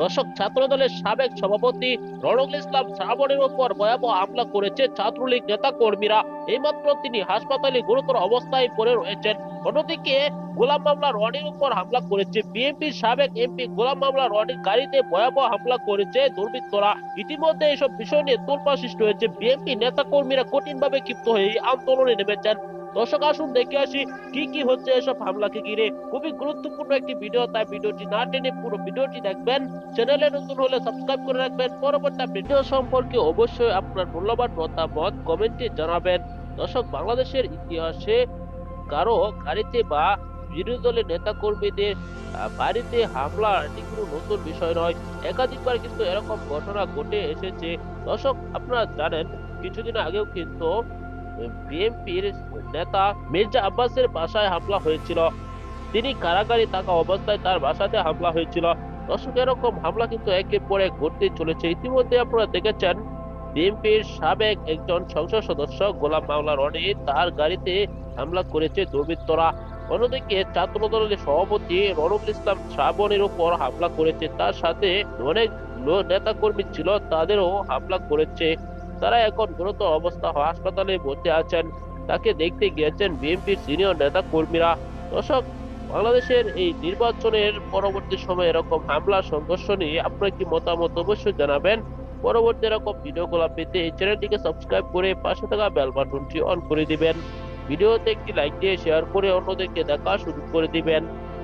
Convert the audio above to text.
দর্শক ছাত্র দলের সাবেক সভাপতি রণকুল ইসলাম শ্রাবণের উপর ভয়াবহ হামলা করেছে ছাত্রলীগ নেতা কর্মীরা এইমাত্র তিনি হাসপাতালে গুরুতর অবস্থায় পড়ে রয়েছেন। অন্যদিকে, গোলাম মামলা রনির উপর হামলা করেছে। বিএনপির সাবেক এমপি গোলাম মামলা রনির গাড়িতে ভয়াবহ হামলা করেছে দুর্বৃত্তরা। ইতিমধ্যে এসব বিষয় নিয়ে তোলপাড় সৃষ্টি হয়েছে বিএনপি নেতা কর্মীরা কঠিনভাবে ক্ষিপ্ত হয়ে এই আন্দোলনে নেমেছেন। দর্শক আসুন দেখে আসি কি কি হচ্ছে এসব হামলাকে ঘিরে। খুবই গুরুত্বপূর্ণ একটি ভিডিও তাই ভিডিওটি না টেনে পুরো ভিডিওটি দেখবেন। চ্যানেলে নতুন হলে সাবস্ক্রাইব করে রাখবেন। পরবর্তী ভিডিও সম্পর্কে অবশ্যই আপনার মূল্যবান মতামত কমেন্টে জানাবেন। দর্শক, বাংলাদেশের ইতিহাসে কারও গাড়িতে বা বিরোধী দলের নেতা কর্মীদের বাড়িতে হামলা এটি কোনো নতুন বিষয় নয়। একাধিকবার কিন্তু এরকম ঘটনা ঘটে এসেছে। দর্শক, আপনারা জানেন, কিছুদিন আগেও কিন্তু বিএনপির নেতা মির্জা আব্বাসের বাসায় হামলা হয়েছিল। তিনি কারাগারে থাকা অবস্থায় তার বাসাতে হামলা হয়েছিল। দর্শক এরকম হামলা কিন্তু একের পর এক ঘটতে চলেছে। ইতিমধ্যে আপনারা দেখেছেন, বিএনপির সাবেক একজন সংসদ সদস্য গোলাম মাওলা রনি তার গাড়িতে হামলা করেছে দুর্বৃত্তরা। অন্যদিকে ছাত্র দলের সভাপতি রনকুল ইসলাম শ্রাবণের উপর হামলা করেছে। তার সাথে অনেক নেতা কর্মী ছিল, তাদেরও হামলা করেছে। তারা এখন গুরুতর অবস্থা হাসপাতালে ভর্তি আছেন। তাকে দেখতে গিয়েছেন বিএনপির সিনিয়র নেতা কর্মীরা দর্শক, বাংলাদেশের এই নির্বাচনের পরবর্তী সময়ে এরকম হামলা, সংঘর্ষ নিয়ে আপনার কি মতামত অবশ্যই জানাবেন। পরবর্তী এরকম ভিডিওগুলো পেতে এই চ্যানেলটিকে সাবস্ক্রাইব করে পাশে থাকা বেল বাটনটি অন করে দিবেন। ভিডিওতে একটি লাইক দিয়ে শেয়ার করে অন্যদেরকে দেখা শুরু করে দিবেন।